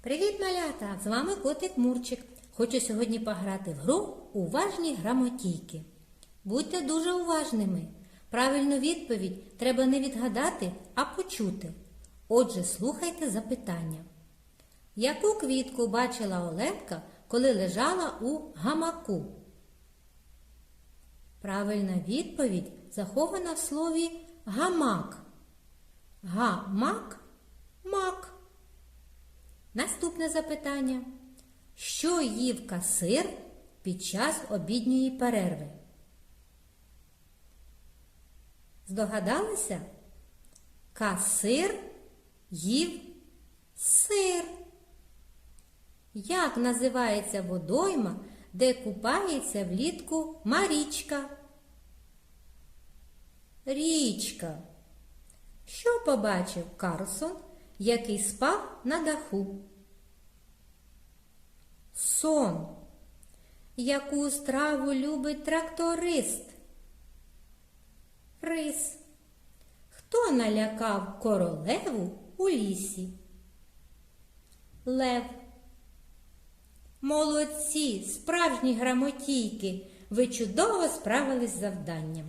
Привіт, малята! З вами котик Мурчик. Хочу сьогодні пограти в гру Уважні грамотійки. Будьте дуже уважними. Правильну відповідь треба не відгадати, а почути. Отже, слухайте запитання. Яку квітку бачила Оленка, коли лежала у гамаку? Правильна відповідь захована в слові гамак. Гамак мак. Наступне запитання. Що їв касир під час обідньої перерви? Здогадалися? Касир їв сир. Як називається водойма, де купається влітку Марічка? Річка. Що побачив Карлсон, який спав на даху? Сон. Яку страву любить тракторист? Рис. Хто налякав королеву у лісі? Лев. Молодці, справжні грамотійки. Ви чудово справились з завданням.